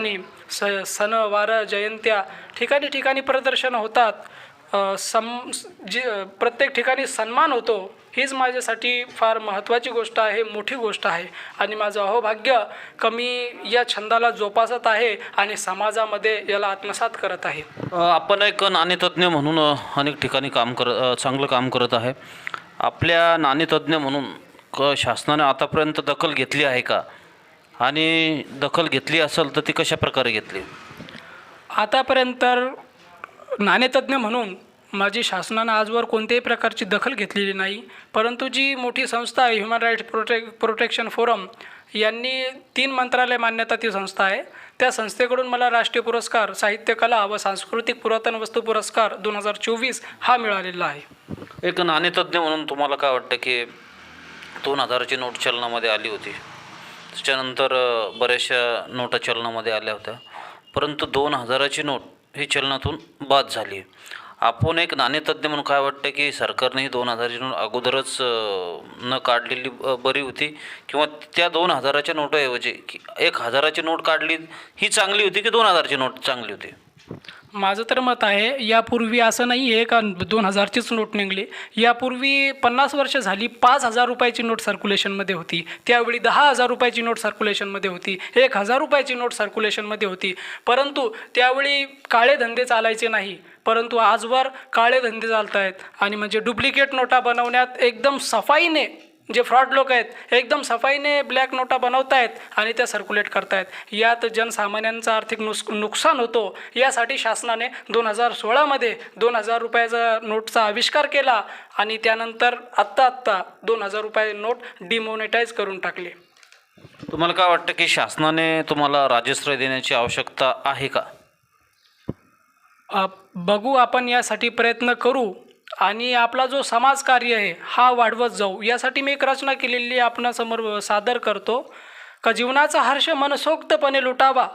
आणि स सण वार जयंत्या ठिकाणी ठिकाणी प्रदर्शन होतात. सम जी प्रत्येक ठिकाणी सन्मान होतो हीच माझ्यासाठी फार महत्त्वाची गोष्ट आहे मोठी गोष्ट आहे. आणि माझं अहोभाग्य कमी या छंदाला जोपासत आहे आणि समाजामध्ये याला आत्मसात करत आहे. आपण एक नाणेतज्ञ म्हणून अनेक ठिकाणी काम कर चांगलं काम करत आहे. आपल्या नाणेतज्ञ म्हणून क शासनाने आतापर्यंत दखल घेतली आहे का? आणि दखल घेतली असेल तर ती कशा प्रकारे घेतली? आतापर्यंत नाणेतज्ञ म्हणून माझी शासनानं आजवर कोणत्याही प्रकारची दखल घेतलेली नाही परंतु जी मोठी संस्था आहे human rights protec protection forum यांनी तीन मंत्रालय मान्यता ती संस्था आहे. त्या संस्थेकडून मला राष्ट्रीय पुरस्कार साहित्य कला व सांस्कृतिक पुरातन वस्तू पुरस्कार दोन हजार चोवीस हा मिळालेला आहे. एक नाणेतज्ञ म्हणून तुम्हाला काय वाटतं की दोन हजाराची नोट चलनामध्ये आली होती? त्याच्यानंतर बऱ्याचशा नोटा चलनामध्ये आल्या होत्या. परंतु दोन हजाराची नोट ही चलनातून बाद झाली. आपण एक नाणेतज्ञ म्हणून काय वाटतं की सरकारने ही दोन हजाराची नोट अगोदरच न काढलेली बरी होती? किंवा त्या दोन हजाराच्या नोटाऐवजी की एक हजाराची नोट काढली ही चांगली होती की दोन हजारची नोट चांगली होती? माझं तर मत आहे यापूर्वी असं नाही आहे का दोन हजारचीच नोट निघली? यापूर्वी पन्नास वर्ष झाली पाच हजार रुपयाची नोट सर्क्युलेशनमध्ये होती. त्यावेळी दहा हजार रुपयाची नोट सर्क्युलेशनमध्ये होती. एक हजार रुपयाची नोट सर्क्युलेशनमध्ये होती. परंतु त्यावेळी काळे धंदे चालायचे नाही. परंतु आजवर काळे धंदे चालत आहेत आणि म्हणजे डुप्लिकेट नोटा बनवण्यात एकदम सफाईने जे फ्रॉड लोक आहेत एकदम सफाईने ब्लॅक नोटा बनवत आहेत आणि त्या सर्क्युलेट करतायत. यात जनसामान्यांचं आर्थिक नुस नुकसान होतो. यासाठी शासनाने दोन हजार सोळामध्ये दोन हजार रुपयाचा नोटचा आविष्कार केला आणि त्यानंतर आत्ता आत्ता दोन हजार रुपये नोट डिमोनेटाईज करून टाकली. तुम्हाला काय वाटतं की शासनाने तुम्हाला राजश्रय देण्याची आवश्यकता आहे का? बघू आपण यासाठी प्रयत्न करू. आणि आपला जो समाजकार्य आहे हा वाढवत जाऊ. यासाठी मी एक रचना केलेली आपणासमोर सादर करतो. का जीवनाचा हर्ष मनसोक्तपणे लुटावा.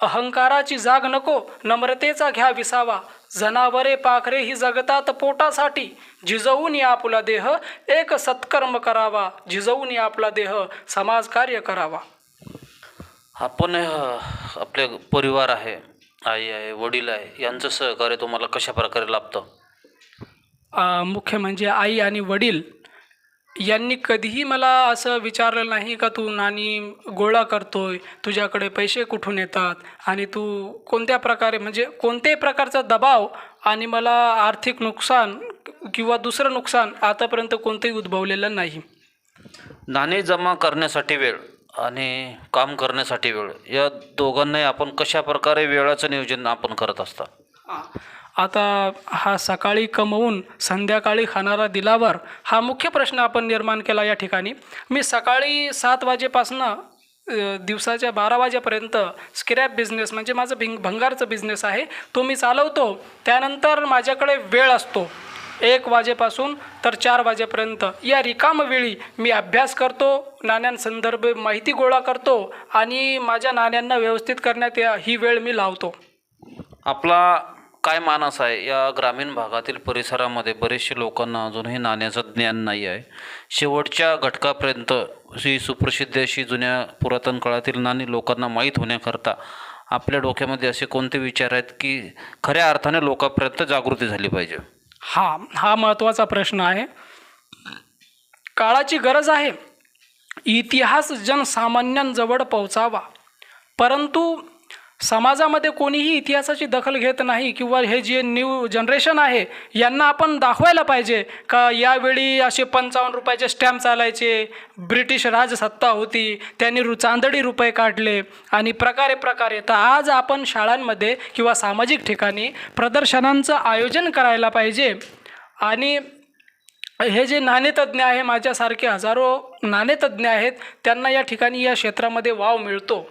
अहंकाराची जाग नको नम्रतेचा घ्या विसावा. जनावरे पाखरे ही जगतात पोटासाठी. झिजवून या आपला देह एक सत्कर्म करावा. झिजवून या आपला देह समाजकार्य करावा. आपण आपले परिवार आहे आई आहे वडील आहे यांचं सहकार्य तुम्हाला कशा प्रकारे लाभतं? मुख्य म्हणजे आई आणि वडील यांनी कधीही मला असं विचारलं नाही का तू नाणी गोळा करतोय तुझ्याकडे पैसे कुठून येतात आणि तू कोणत्या प्रकारे म्हणजे कोणत्याही प्रकारचा दबाव आणि मला आर्थिक नुकसान किंवा दुसरं नुकसान आतापर्यंत कोणतंही उद्भवलेलं नाही. नाणे जमा करण्यासाठी वेळ आणि काम करण्यासाठी वेळ या दोघांनाही आपण कशा प्रकारे वेळाचं नियोजन आपण करत असता? आता हा सकाळी कमवून संध्याकाळी खाणारा दिलावर हा मुख्य प्रश्न आपण निर्माण केला या ठिकाणी. मी सकाळी सात वाजेपासनं दिवसाच्या बारा वाजेपर्यंत स्क्रॅप बिझनेस म्हणजे माझं भिंग भंगारचं बिझनेस आहे. तो मी चालवतो. त्यानंतर माझ्याकडे वेळ असतो. एक वाजेपासून तर चार वाजेपर्यंत. या रिकाम वेळी मी अभ्यास करतो नाण्यांसंदर्भ माहिती गोळा करतो आणि माझ्या नाण्यांना व्यवस्थित करण्यात या ही वेळ मी लावतो. आपला काय मानस आहे? या ग्रामीण भागातील परिसरामध्ये बरेचसे लोकांना अजूनही नाण्याचं ज्ञान नाही आहे. शेवटच्या घटकापर्यंत ही सुप्रसिद्ध अशी जुन्या पुरातन काळातील नाणी लोकांना माहीत होण्याकरता आपल्या डोक्यामध्ये असे कोणते विचार आहेत की खऱ्या अर्थाने लोकांपर्यंत जागृती झाली पाहिजे? हा हा महत्त्वाचा प्रश्न आहे. काळाची गरज आहे. इतिहास जनसामान्यांजवळ पोहोचावा. परंतु समाजामध्ये कोणीही इतिहासाची दखल घेत नाही किंवा हे जे न्यू जनरेशन आहे यांना आपण दाखवायला पाहिजे का यावेळी असे पंचावन्न रुपयाचे स्टॅम्प चालायचे ब्रिटिश राजसत्ता होती त्यांनी रु चांदडी रुपये काढले आणि प्रकारे प्रकारे. तर आज आपण शाळांमध्ये किंवा सामाजिक ठिकाणी प्रदर्शनांचं आयोजन करायला पाहिजे. आणि हे जे नाणेतज्ञ आहे माझ्यासारखे हजारो नाणेतज्ञ आहेत त्यांना या ठिकाणी या क्षेत्रामध्ये वाव मिळतो.